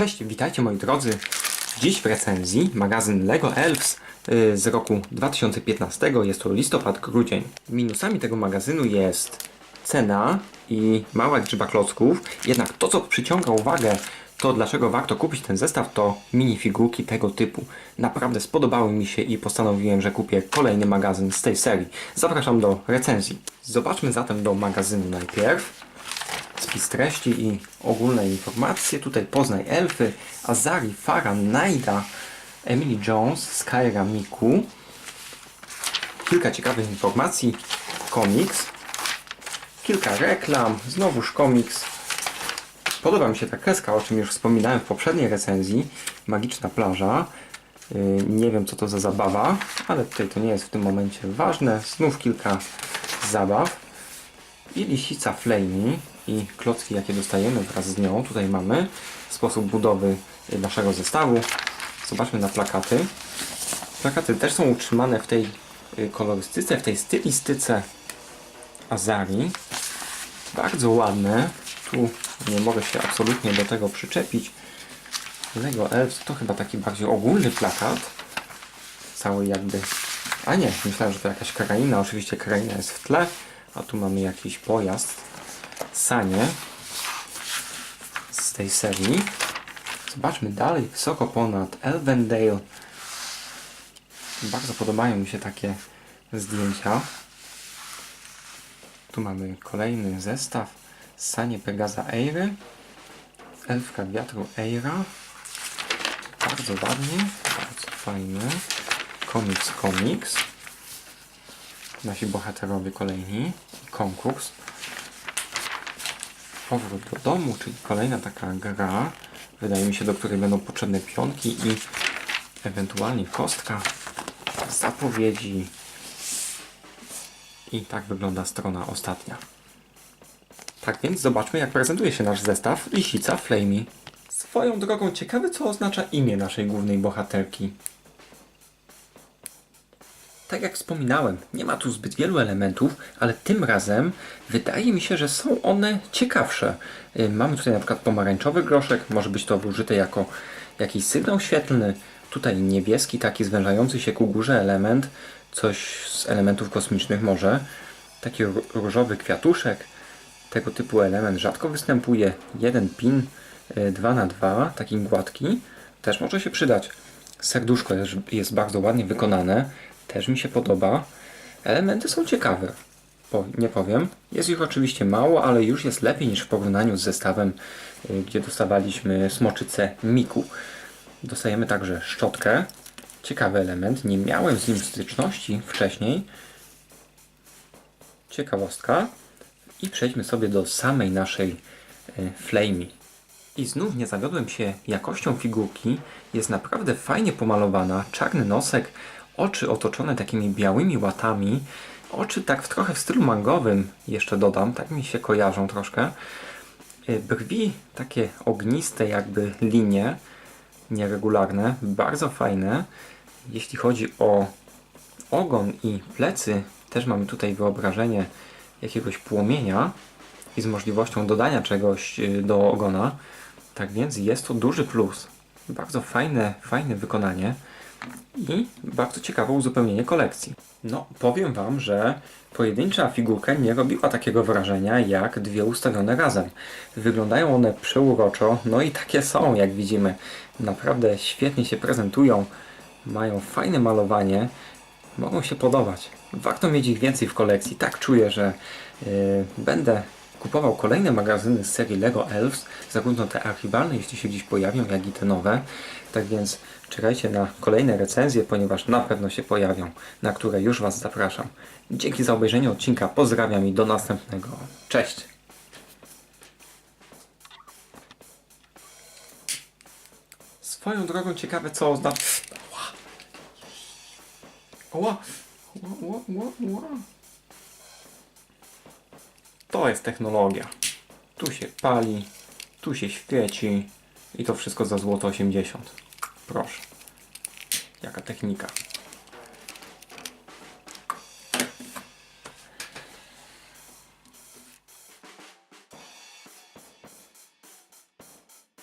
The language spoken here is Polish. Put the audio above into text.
Cześć, witajcie moi drodzy. Dziś w recenzji magazyn LEGO Elves y, z roku 2015. Jest to listopad-grudzień. Minusami tego magazynu jest cena i mała liczba klocków. Jednak to, co przyciąga uwagę, to dlaczego warto kupić ten zestaw, to minifigurki tego typu. Naprawdę spodobały mi się i postanowiłem, że kupię kolejny magazyn z tej serii. Zapraszam do recenzji. Zobaczmy zatem do magazynu najpierw spis treści i ogólne informacje. Tutaj poznaj elfy, Azari, Farah, Naida, Emily Jones, Skyra, Miku. Kilka ciekawych informacji, komiks, kilka reklam, znowuż komiks. Podoba mi się ta kreska, o czym już wspominałem w poprzedniej recenzji. Magiczna plaża. Yy, Nie wiem co to za zabawa, ale tutaj to nie jest w tym momencie ważne. Znów kilka zabaw i lisica Flamey i klocki jakie dostajemy wraz z nią. Tutaj mamy sposób budowy naszego zestawu. Zobaczmy na plakaty. Plakaty też są utrzymane w tej y, kolorystyce, w tej stylistyce Azari. Bardzo ładne. Tu nie mogę się absolutnie do tego przyczepić. Lego Elves to chyba taki bardziej ogólny plakat. Cały jakby... A nie, myślałem, że to jakaś kraina. Oczywiście kraina jest w tle. A tu mamy jakiś pojazd. Sanie. Z tej serii. Zobaczmy dalej. Wysoko ponad Elvendale. Bardzo podobają mi się takie zdjęcia. Tu mamy kolejny zestaw. Sanie Pegaza Eiry. Elfka wiatru Eira. Bardzo ładnie. Bardzo fajny. Komiks Komiks. Nasi bohaterowie kolejni. Konkurs. Powrót do domu, czyli kolejna taka gra. Wydaje mi się, do której będą potrzebne pionki i ewentualnie kostka. Zapowiedzi. I tak wygląda strona ostatnia. Tak więc zobaczmy, jak prezentuje się nasz zestaw Lisica Flamey. Swoją drogą ciekawe, co oznacza imię naszej głównej bohaterki. Tak jak wspominałem, nie ma tu zbyt wielu elementów, ale tym razem wydaje mi się, że są one ciekawsze. Y, Mamy tutaj na przykład pomarańczowy groszek, może być to użyte jako jakiś sygnał świetlny. Tutaj niebieski, taki zwężający się ku górze element, coś z elementów kosmicznych może. Taki ró- różowy kwiatuszek, tego typu element rzadko występuje. Jeden pin 2 na 2 taki gładki, też może się przydać. Serduszko jest, jest bardzo ładnie wykonane, też mi się podoba. Elementy są ciekawe, po, nie powiem. Jest ich oczywiście mało, ale już jest lepiej niż w porównaniu z zestawem, y, gdzie dostawaliśmy smoczycę Miku. Dostajemy także szczotkę. Ciekawy element, nie miałem z nim styczności wcześniej. Ciekawostka. I przejdźmy sobie do samej naszej y, Flamey. I znów nie zawiodłem się jakością figurki. Jest naprawdę fajnie pomalowana. Czarny nosek, oczy otoczone takimi białymi łatami. Oczy tak w trochę w stylu mangowym jeszcze dodam, tak mi się kojarzą troszkę. Y, Brwi takie ogniste jakby linie, nieregularne, bardzo fajne. Jeśli chodzi o ogon i plecy, też mamy tutaj wyobrażenie jakiegoś płomienia i z możliwością dodania czegoś y, do ogona. Tak więc jest to duży plus. Bardzo fajne, fajne wykonanie i bardzo ciekawe uzupełnienie kolekcji. No, powiem Wam, że pojedyncza figurka nie robiła takiego wrażenia jak dwie ustawione razem. Wyglądają one przeuroczo, no i takie są, jak widzimy. Naprawdę świetnie się prezentują, mają fajne malowanie, mogą się podobać. Warto mieć ich więcej w kolekcji. Tak czuję, że yy, będę kupował kolejne magazyny z serii LEGO Elves, zarówno te archiwalne, jeśli się gdzieś pojawią, jak i te nowe. Tak więc czekajcie na kolejne recenzje, ponieważ na pewno się pojawią, na które już Was zapraszam. Dzięki za obejrzenie odcinka, pozdrawiam i do następnego. Cześć! Swoją drogą ciekawe co oznacza... Ła! Ła, ła, ła, ła. To jest technologia. Tu się pali, tu się świeci i to wszystko za złoto 80. Proszę. Jaka technika.